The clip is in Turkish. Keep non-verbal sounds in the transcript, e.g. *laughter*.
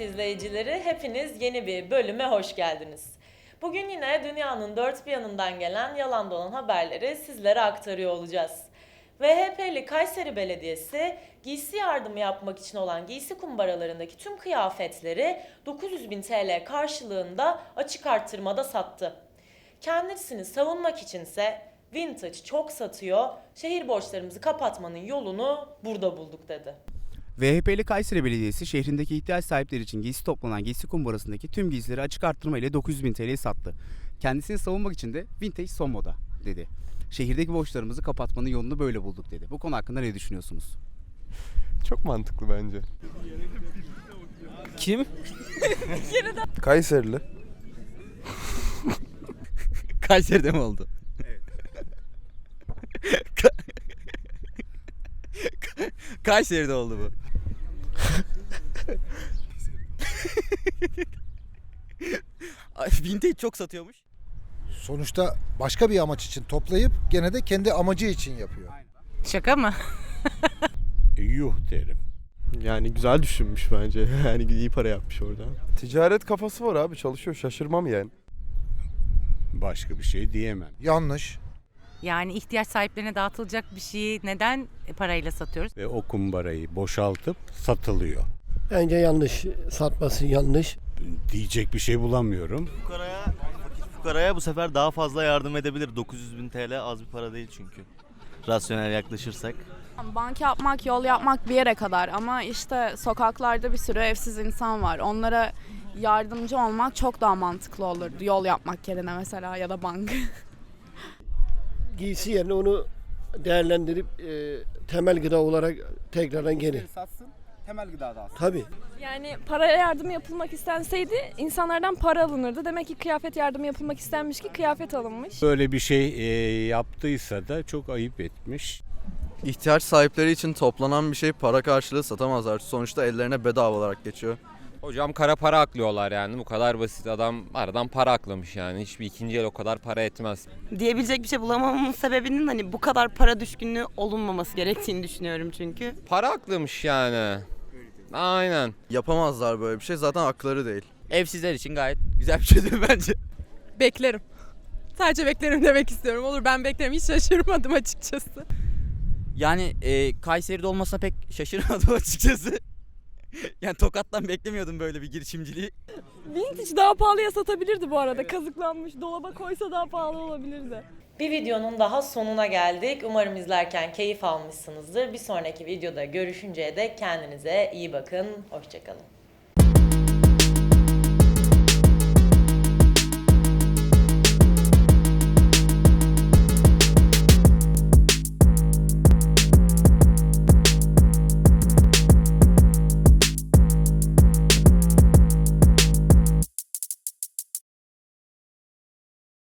izleyicileri, hepiniz yeni bir bölüme hoş geldiniz. Bugün yine dünyanın dört bir yanından gelen yalan dolan haberleri sizlere aktarıyor olacağız. VHP'li Kayseri Belediyesi giysi yardımı yapmak için olan giysi kumbaralarındaki tüm kıyafetleri 900 bin TL karşılığında açık arttırmada sattı. Kendisini savunmak içinse vintage çok satıyor, şehir borçlarımızı kapatmanın yolunu burada bulduk dedi. VHP'li Kayseri Belediyesi şehrindeki ihtiyaç sahipleri için giysi toplanan giysi kumbarasındaki tüm giysileri açık arttırma ile 900 bin TL'ye sattı. Kendisini savunmak için de vintage son moda dedi. Şehirdeki borçlarımızı kapatmanın yolunu böyle bulduk dedi. Bu konu hakkında ne düşünüyorsunuz? Çok mantıklı bence. Kim? *laughs* Kayserili. *laughs* Kayseri'de mi oldu? *laughs* Ka- Kayseri'de oldu bu. *laughs* Ay, Vintage çok satıyormuş. Sonuçta başka bir amaç için toplayıp gene de kendi amacı için yapıyor. Şaka mı? *laughs* Yuh derim. Yani güzel düşünmüş bence. *laughs* Yani iyi para yapmış orada. Ticaret kafası var abi çalışıyor şaşırmam yani. Başka bir şey diyemem. Yanlış. Yani ihtiyaç sahiplerine dağıtılacak bir şeyi neden parayla satıyoruz? Ve o kumbarayı boşaltıp satılıyor. Bence yanlış. Satması yanlış. Diyecek bir şey bulamıyorum. Fukaraya, fakir fukaraya bu sefer daha fazla yardım edebilir. 900 bin TL az bir para değil çünkü. Rasyonel yaklaşırsak. Bank yapmak, yol yapmak bir yere kadar ama işte sokaklarda bir sürü evsiz insan var. Onlara yardımcı olmak çok daha mantıklı olurdu. Yol yapmak yerine mesela ya da bank. *laughs* Giysi yerine onu değerlendirip e, temel gıda olarak tekrardan geri. Satsın, temel gıda da Tabii. Yani paraya yardım yapılmak istenseydi insanlardan para alınırdı. Demek ki kıyafet yardımı yapılmak istenmiş ki kıyafet alınmış. Böyle bir şey e, yaptıysa da çok ayıp etmiş. İhtiyaç sahipleri için toplanan bir şey para karşılığı satamazlar. Sonuçta ellerine bedava olarak geçiyor. Hocam kara para aklıyorlar yani bu kadar basit adam aradan para aklamış yani hiçbir ikinci el o kadar para etmez. Diyebilecek bir şey bulamamamın sebebinin hani bu kadar para düşkünlüğü olunmaması gerektiğini düşünüyorum çünkü. Para aklamış yani. Aynen. Yapamazlar böyle bir şey zaten hakları değil. Evsizler için gayet güzel bir çözüm *laughs* bence. Beklerim. Sadece beklerim demek istiyorum. Olur ben beklerim. Hiç şaşırmadım açıkçası. Yani e, Kayseri'de olmasa pek şaşırmadım *laughs* açıkçası. yani Tokat'tan beklemiyordum böyle bir girişimciliği. Vintage daha pahalıya satabilirdi bu arada. Kazıklanmış. Dolaba koysa daha pahalı olabilirdi. Bir videonun daha sonuna geldik. Umarım izlerken keyif almışsınızdır. Bir sonraki videoda görüşünceye dek kendinize iyi bakın. Hoşçakalın.